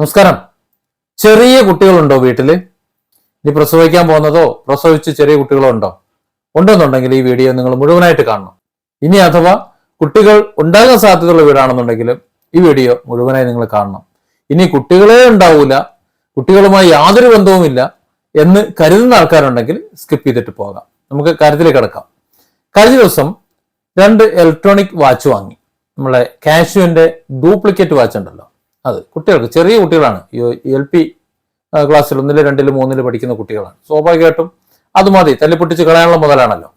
നമസ്കാരം. ചെറിയ കുട്ടികളുണ്ടോ വീട്ടിൽ ഇനി പ്രസവിക്കാൻ പോകുന്നതോ പ്രസവിച്ച് ചെറിയ കുട്ടികളോ ഉണ്ടോ ഉണ്ടെന്നുണ്ടെങ്കിൽ ഈ വീഡിയോ നിങ്ങൾ മുഴുവനായിട്ട് കാണണം. ഇനി അഥവാ കുട്ടികൾ ഉണ്ടാകാൻ സാധ്യതയുള്ള വീടാണെന്നുണ്ടെങ്കിലും ഈ വീഡിയോ മുഴുവനായി നിങ്ങൾ കാണണം. ഇനി കുട്ടികളെ ഉണ്ടാവൂല കുട്ടികളുമായി യാതൊരു ബന്ധവുമില്ല എന്ന് കരുതുന്ന ആൾക്കാരുണ്ടെങ്കിൽ സ്കിപ്പ് ചെയ്തിട്ട് പോകാം. നമുക്ക് കാര്യത്തിലേക്ക് കിടക്കാം. കഴിഞ്ഞ ദിവസം രണ്ട് ഇലക്ട്രോണിക് വാച്ച് വാങ്ങി. നമ്മളെ കാഷ്യുവിന്റെ ഡ്യൂപ്ലിക്കേറ്റ് വാച്ച് ഉണ്ടല്ലോ. അത് കുട്ടികൾക്ക് ചെറിയ കുട്ടികളാണ്. എൽ പി ക്ലാസ്സിൽ ഒന്നിൽ രണ്ടിൽ മൂന്നിൽ പഠിക്കുന്ന കുട്ടികളാണ്. സ്വാഭാവികമായിട്ടും അത് മതി. തല്ലിപ്പൊട്ടിച്ച് കളയാനുള്ള മുതലാണല്ലോ.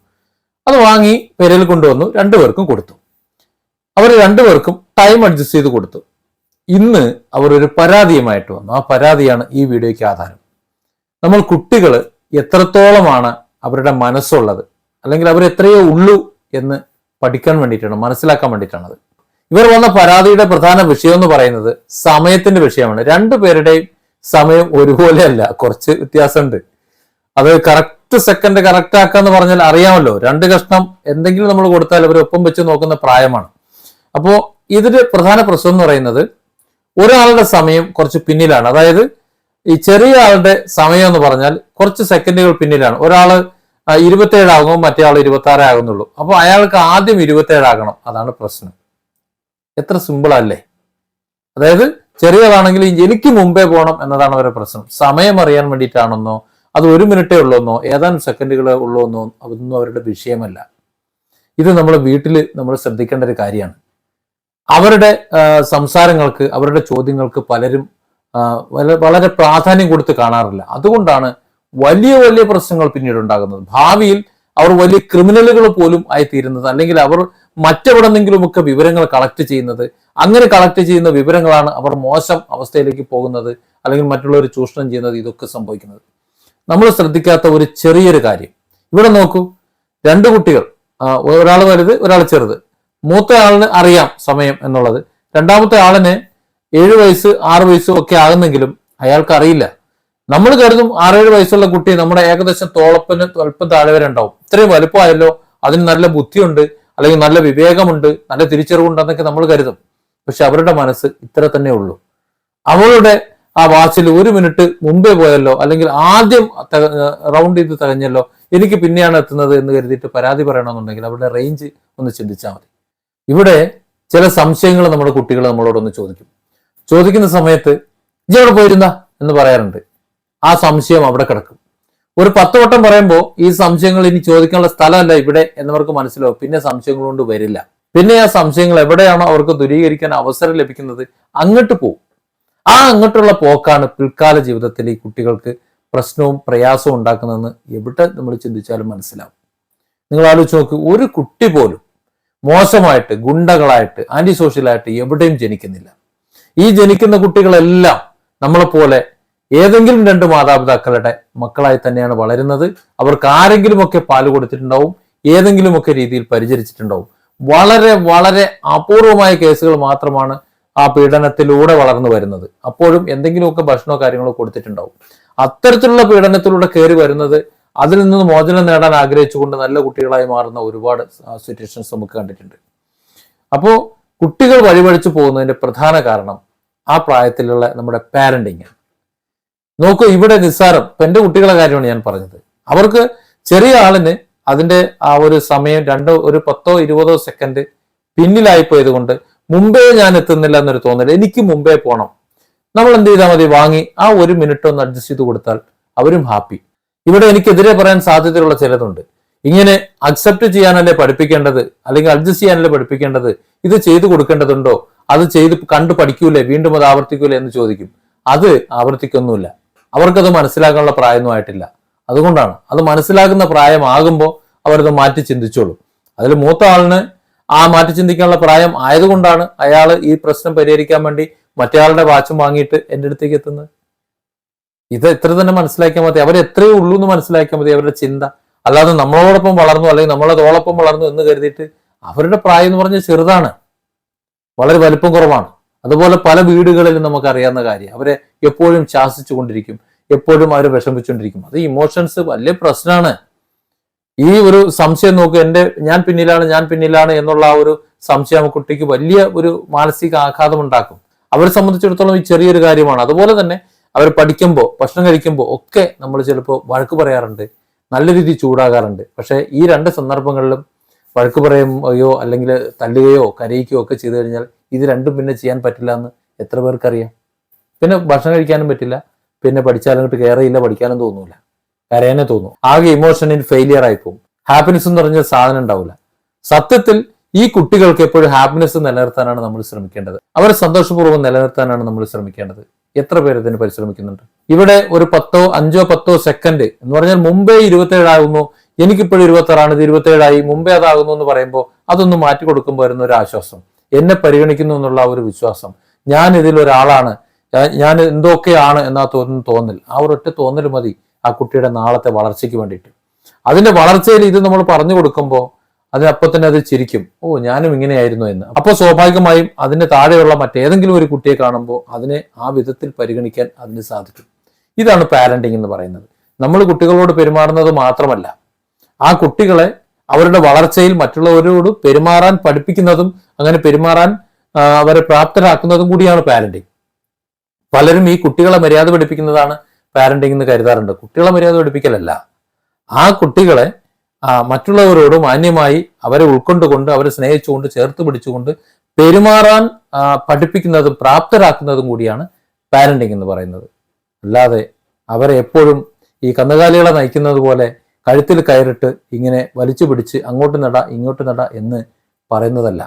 അത് വാങ്ങി പെരയിൽ കൊണ്ടുവന്നു രണ്ടുപേർക്കും കൊടുത്തു. അവർ രണ്ടുപേർക്കും ടൈം അഡ്ജസ്റ്റ് ചെയ്ത് കൊടുത്തു. ഇന്ന് അവർ ഒരു പരാതിയുമായിട്ട് വന്നു. ആ പരാതിയാണ് ഈ വീഡിയോയ്ക്ക് ആധാരം. നമ്മൾ കുട്ടികൾ എത്രത്തോളമാണ് അവരുടെ മനസ്സുള്ളത്? അല്ലെങ്കിൽ അവർ എത്രയോ ഉള്ളൂ എന്ന് പഠിക്കാൻ വേണ്ടിയിട്ടാണ് മനസ്സിലാക്കാൻ വേണ്ടിയിട്ടാണത് ഇവർ വന്ന പരാതിയുടെ പ്രധാന വിഷയം എന്ന് പറയുന്നത് സമയത്തിന്റെ വിഷയമാണ്. രണ്ടു പേരുടെയും സമയം ഒരുപോലെയല്ല. കുറച്ച് വ്യത്യാസമുണ്ട്. അത് കറക്റ്റ് സെക്കൻഡ് കറക്റ്റ് ആക്കാന്ന് പറഞ്ഞാൽ അറിയാമല്ലോ. രണ്ട് കഷ്ണം എന്തെങ്കിലും നമ്മൾ കൊടുത്താൽ അവർ ഒപ്പം വെച്ച് നോക്കുന്ന പ്രായമാണ്. അപ്പോൾ ഇതിന്റെ പ്രധാന പ്രശ്നം എന്ന് പറയുന്നത് ഒരാളുടെ സമയം കുറച്ച് പിന്നിലാണ്. അതായത് ഈ ചെറിയ ആളുടെ സമയം എന്ന് പറഞ്ഞാൽ കുറച്ച് സെക്കൻഡുകൾ പിന്നിലാണ്. ഒരാൾ ഇരുപത്തേഴ് ആകുമ്പോൾ മറ്റേ ആൾ ഇരുപത്തി ആറേ ആകുന്നുള്ളൂ. അപ്പോൾ അയാൾക്ക് ആദ്യം ഇരുപത്തേഴാകണം അതാണ് പ്രശ്നം. എത്ര സിമ്പിളല്ലേ അതായത് ചെറിയതാണെങ്കിൽ എനിക്ക് മുമ്പേ പോകണം എന്നതാണ് അവരുടെ പ്രശ്നം. സമയം അറിയാൻ വേണ്ടിയിട്ടാണെന്നോ അത് ഒരു മിനിറ്റേ ഉള്ളൂന്നോ ഏതാനും സെക്കൻഡുകൾ ഉള്ളൂന്നോ അതൊന്നും അവരുടെ വിഷയമല്ല. ഇത് നമ്മൾ വീട്ടിൽ നമ്മൾ ശ്രദ്ധിക്കേണ്ട ഒരു കാര്യമാണ്. അവരുടെ സംസാരങ്ങൾക്ക് അവരുടെ ചോദ്യങ്ങൾക്ക് പലരും വളരെ പ്രാധാന്യം കൊടുത്ത് കാണാറില്ല. അതുകൊണ്ടാണ് വലിയ വലിയ പ്രശ്നങ്ങൾ പിന്നീട് ഉണ്ടാകുന്നത്. ഭാവിയിൽ അവർ വലിയ ക്രിമിനലുകൾ പോലും ആയിത്തീരുന്നത് അല്ലെങ്കിൽ അവർ മറ്റെവിടെന്നെങ്കിലുമൊക്കെ വിവരങ്ങൾ കളക്ട് ചെയ്യുന്നത്. അങ്ങനെ കളക്ട് ചെയ്യുന്ന വിവരങ്ങളാണ് അവർ മോശം അവസ്ഥയിലേക്ക് പോകുന്നത് അല്ലെങ്കിൽ മറ്റുള്ളവർ ചൂഷണം ചെയ്യുന്നത് ഇതൊക്കെ സംഭവിക്കുന്നത്. നമ്മൾ ശ്രദ്ധിക്കാത്ത ഒരു ചെറിയൊരു കാര്യം. ഇവിടെ നോക്കൂ രണ്ട് കുട്ടികൾ ഒരാൾ വലുത് ഒരാൾ ചെറുത്. മൂത്ത ആളിന് അറിയാം സമയം എന്നുള്ളത്. രണ്ടാമത്തെ ആളിന് ഏഴ് വയസ്സ് ആറ് വയസ്സും ഒക്കെ ആകുന്നെങ്കിലും അയാൾക്ക് അറിയില്ല. നമ്മൾ കരുതും ആറേഴ് വയസ്സുള്ള കുട്ടി നമ്മുടെ ഏകദേശം തോളപ്പന് അല്പം താഴെ വരെ ഉണ്ടാവും. ഇത്രയും വലുപ്പമായല്ലോ അതിന് നല്ല ബുദ്ധിയുണ്ട് അല്ലെങ്കിൽ നല്ല വിവേകമുണ്ട് നല്ല തിരിച്ചറിവുണ്ടെന്നൊക്കെ നമ്മൾ കരുതും. പക്ഷെ അവരുടെ മനസ്സ് ഇത്ര തന്നെ ഉള്ളൂ. അവളുടെ ആ വാച്ചിൽ ഒരു മിനിറ്റ് മുമ്പേ പോയല്ലോ അല്ലെങ്കിൽ ആദ്യം റൗണ്ട് ചെയ്ത് തകഞ്ഞല്ലോ എനിക്ക് പിന്നെയാണ് എത്തുന്നത് എന്ന് കരുതിയിട്ട് പരാതി പറയണമെന്നുണ്ടെങ്കിൽ അവരുടെ റേഞ്ച് ഒന്ന് ചിന്തിച്ചാൽ മതി. ഇവിടെ ചില സംശയങ്ങൾ നമ്മുടെ കുട്ടികൾ നമ്മളോടൊന്ന് ചോദിക്കും. ചോദിക്കുന്ന സമയത്ത് ഇജ് അവിടെ പോയിരുന്ന എന്ന് പറയാറുണ്ട്. ആ സംശയം അവിടെ കിടക്കും. ഒരു പത്ത് വട്ടം പറയുമ്പോൾ ഈ സംശയങ്ങൾ ഇനി ചോദിക്കാനുള്ള സ്ഥലമല്ല ഇവിടെ എന്നവർക്ക് മനസ്സിലാവും. പിന്നെ സംശയങ്ങൾ കൊണ്ട് വരില്ല. പിന്നെ ആ സംശയങ്ങൾ എവിടെയാണോ അവർക്ക് ദുരീകരിക്കാൻ അവസരം ലഭിക്കുന്നത് അങ്ങോട്ട് പോകും ആ അങ്ങോട്ടുള്ള പോക്കാണ് പിൽക്കാല ജീവിതത്തിൽ ഈ കുട്ടികൾക്ക് പ്രശ്നവും പ്രയാസവും ഉണ്ടാക്കുന്നതെന്ന് എവിടെ നമ്മൾ ചിന്തിച്ചാലും മനസ്സിലാവും. നിങ്ങൾ ആലോചിച്ച് നോക്ക് ഒരു കുട്ടി പോലും മോശമായിട്ട് ഗുണ്ടകളായിട്ട് ആന്റി സോഷ്യലായിട്ട് എവിടെയും ജനിക്കുന്നില്ല. ഈ ജനിക്കുന്ന കുട്ടികളെല്ലാം നമ്മളെപ്പോലെ ഏതെങ്കിലും രണ്ട് മാതാപിതാക്കളുടെ മക്കളായി തന്നെയാണ് വളരുന്നത്. അവർക്ക് ആരെങ്കിലുമൊക്കെ പാൽ കൊടുത്തിട്ടുണ്ടാവും ഏതെങ്കിലുമൊക്കെ രീതിയിൽ പരിചരിച്ചിട്ടുണ്ടാവും. വളരെ വളരെ അപൂർവമായ കേസുകൾ മാത്രമാണ് ആ പീഡനത്തിലൂടെ വളർന്നു വരുന്നത്. അപ്പോഴും എന്തെങ്കിലുമൊക്കെ ഭക്ഷണമോ കാര്യങ്ങളോ കൊടുത്തിട്ടുണ്ടാവും. അത്തരത്തിലുള്ള പീഡനത്തിലൂടെ കയറി വരുന്നത് അതിൽ നിന്ന് മോചനം നേടാൻ ആഗ്രഹിച്ചുകൊണ്ട് നല്ല കുട്ടികളായി മാറുന്ന ഒരുപാട് സിറ്റുവേഷൻസ് നമുക്ക് കണ്ടിട്ടുണ്ട്. അപ്പോൾ കുട്ടികൾ വഴിവഴിച്ചു പോകുന്നതിന്റെ പ്രധാന കാരണം ആ പ്രായത്തിലുള്ള നമ്മുടെ പാരന്റിങ് നോക്കൂ ഇവിടെ നിസ്സാരം. എന്റെ കുട്ടികളെ കാര്യമാണ് ഞാൻ പറഞ്ഞത്. അവർക്ക് ചെറിയ ആളിന് അതിന്റെ ആ ഒരു സമയം രണ്ടോ ഒരു പത്തോ ഇരുപതോ സെക്കൻഡ് പിന്നിലായി പോയതുകൊണ്ട് മുമ്പേ ഞാൻ എത്തുന്നില്ല എന്നൊരു തോന്നൽ എനിക്ക് മുമ്പേ പോകണം നമ്മൾ എന്ത് ചെയ്താൽ മതി? വാങ്ങി ആ ഒരു മിനിറ്റ് ഒന്ന് അഡ്ജസ്റ്റ് ചെയ്ത് കൊടുത്താൽ അവരും ഹാപ്പി ഇവിടെ എനിക്കെതിരെ പറയാൻ സാധ്യതയുള്ള ചിലതുണ്ട്. ഇങ്ങനെ അക്സെപ്റ്റ് ചെയ്യാനല്ലേ പഠിപ്പിക്കേണ്ടത്? അല്ലെങ്കിൽ അഡ്ജസ്റ്റ് ചെയ്യാനല്ലേ പഠിപ്പിക്കേണ്ടത്? ഇത് ചെയ്തു കൊടുക്കേണ്ടതുണ്ടോ? അത് ചെയ്ത് കണ്ടു പഠിക്കൂലേ? വീണ്ടും അത് ആവർത്തിക്കൂലേ എന്ന് ചോദിക്കും. അത് ആവർത്തിക്കൊന്നുമില്ല. അവർക്കത് മനസ്സിലാക്കാനുള്ള പ്രായമൊന്നും ആയിട്ടില്ല. അതുകൊണ്ടാണ്. അത് മനസ്സിലാക്കുന്ന പ്രായമാകുമ്പോൾ അവരത് മാറ്റി ചിന്തിച്ചോളും. അതിൽ മൂത്ത ആളിന് ആ മാറ്റി ചിന്തിക്കാനുള്ള പ്രായം ആയതുകൊണ്ടാണ് അയാൾ ഈ പ്രശ്നം പരിഹരിക്കാൻ വേണ്ടി മറ്റേയാളുടെ വാച്ചും വാങ്ങിയിട്ട് എന്റെ അടുത്തേക്ക് എത്തുന്നത്. ഇത് എത്ര തന്നെ മനസ്സിലാക്കിയാൽ മതി. അവർ ഉള്ളൂ എന്ന് മനസ്സിലാക്കിയാൽ മതി അവരുടെ ചിന്ത. അല്ലാതെ നമ്മളോടൊപ്പം വളർന്നു അല്ലെങ്കിൽ നമ്മളെ തോളൊപ്പം വളർന്നു എന്ന് കരുതിയിട്ട് അവരുടെ പ്രായം എന്ന് പറഞ്ഞാൽ ചെറുതാണ്. വളരെ വലിപ്പം കുറവാണ്. അതുപോലെ പല വീടുകളിലും നമുക്ക് അറിയാവുന്ന കാര്യം. അവരെ എപ്പോഴും ശാസിച്ചു കൊണ്ടിരിക്കും. എപ്പോഴും അവർ വിഷമിച്ചുകൊണ്ടിരിക്കും. അത് ഇമോഷൻസ് വലിയ പ്രശ്നമാണ് ഈ ഒരു സംശയം നോക്കുക എന്റെ ഞാൻ പിന്നിലാണ് ഞാൻ പിന്നിലാണ് എന്നുള്ള ആ ഒരു സംശയം കുട്ടിക്ക് വലിയ ഒരു മാനസിക ആഘാതം ഉണ്ടാക്കും. അവരെ സംബന്ധിച്ചിടത്തോളം ഈ ചെറിയൊരു കാര്യമാണ്. അതുപോലെ തന്നെ അവർ പഠിക്കുമ്പോൾ ഭക്ഷണം കഴിക്കുമ്പോൾ ഒക്കെ നമ്മൾ ചിലപ്പോൾ വഴക്ക് പറയാറുണ്ട്. നല്ല രീതിയിൽ ചൂടാകാറുണ്ട്. പക്ഷേ ഈ രണ്ട് സന്ദർഭങ്ങളിലും വഴക്ക് പറയുകയോ അല്ലെങ്കിൽ തല്ലുകയോ കരയിക്കുകയോ ഒക്കെ ചെയ്തു കഴിഞ്ഞാൽ ഇത് രണ്ടും പിന്നെ ചെയ്യാൻ പറ്റില്ല എന്ന് എത്ര പേർക്കറിയാം? പിന്നെ ഭക്ഷണം കഴിക്കാനും പറ്റില്ല. പിന്നെ പഠിച്ചാലും അങ്ങോട്ട് കയറിയില്ല പഠിക്കാനും തോന്നൂല. കരയാനേ തോന്നും. ആകെ ഇമോഷനിൽ ഫെയിലിയർ ആയി പോകും. ഹാപ്പിനെസ് എന്ന് പറഞ്ഞ സാധനം ഉണ്ടാവില്ല സത്യത്തിൽ ഈ കുട്ടികൾക്ക് എപ്പോഴും ഹാപ്പിനെസ് നിലനിർത്താനാണ് നമ്മൾ ശ്രമിക്കേണ്ടത്. അവരെ സന്തോഷപൂർവം നിലനിർത്താനാണ് നമ്മൾ ശ്രമിക്കേണ്ടത്. എത്ര പേര് ഇതിന് പരിശ്രമിക്കുന്നുണ്ട്? ഇവിടെ ഒരു പത്തോ അഞ്ചോ പത്തോ സെക്കൻഡ് എന്ന് പറഞ്ഞാൽ മുമ്പേ ഇരുപത്തേഴാകുന്നു എനിക്കിപ്പോഴും ഇരുപത്തി ആറാണ് ഇത് ഇരുപത്തേഴായി മുമ്പേ അതാകുന്നു എന്ന് പറയുമ്പോൾ അതൊന്ന് മാറ്റി കൊടുക്കുമ്പോൾ വരുന്ന ഒരു ആശ്വാസം. എന്നെ പരിഗണിക്കുന്നു എന്നുള്ള ഒരു വിശ്വാസം. ഞാൻ ഇതിൽ ഒരാളാണ് ഞാൻ- എന്തൊക്കെയാണ് എന്നാ തോന്നുന്ന തോന്നൽ. ആ ഒരൊറ്റ തോന്നൽ മതി ആ കുട്ടിയുടെ നാളത്തെ വളർച്ചയ്ക്ക് വേണ്ടിയിട്ട്. അതിന്റെ വളർച്ചയിൽ ഇത് നമ്മൾ പറഞ്ഞു കൊടുക്കുമ്പോൾ അതിനപ്പം തന്നെ അത് ചിരിക്കും. ഓ ഞാനും ഇങ്ങനെയായിരുന്നു എന്ന്. അപ്പോൾ സ്വാഭാവികമായും അതിന് താഴെയുള്ള മറ്റേതെങ്കിലും ഒരു കുട്ടിയെ കാണുമ്പോൾ അതിനെ ആ വിധത്തിൽ പരിഗണിക്കാൻ അതിന് സാധിക്കും. ഇതാണ് പാരന്റിങ് എന്ന് പറയുന്നത്. നമ്മൾ കുട്ടികളോട് പെരുമാറുന്നത് മാത്രമല്ല. ആ കുട്ടികളെ അവരുടെ വളർച്ചയിൽ മറ്റുള്ളവരോട് പെരുമാറാൻ പഠിപ്പിക്കുന്നതും അങ്ങനെ പെരുമാറാൻ അവരെ പ്രാപ്തരാക്കുന്നതും കൂടിയാണ് പാരന്റിങ് പലരും ഈ കുട്ടികളെ മര്യാദ പഠിപ്പിക്കുന്നതാണ് പാരന്റിംഗ് എന്ന് കരുതാറുണ്ട്. കുട്ടികളെ മര്യാദ പഠിപ്പിക്കലല്ല. ആ കുട്ടികളെ മറ്റുള്ളവരോട് മാന്യമായി അവരെ ഉൾക്കൊണ്ടുകൊണ്ട് അവരെ സ്നേഹിച്ചുകൊണ്ട് ചേർത്ത് പിടിച്ചുകൊണ്ട് പെരുമാറാൻ പഠിപ്പിക്കുന്നതും പ്രാപ്തരാക്കുന്നതും കൂടിയാണ് പാരന്റിംഗ് എന്ന് പറയുന്നത്. അല്ലാതെ അവരെ എപ്പോഴും ഈ കന്നുകാലികളെ നയിക്കുന്നത് പോലെ കഴുത്തിൽ കയറിട്ട് ഇങ്ങനെ വലിച്ചു പിടിച്ച് അങ്ങോട്ട് നട ഇങ്ങോട്ട് നട എന്ന് പറയുന്നതല്ല.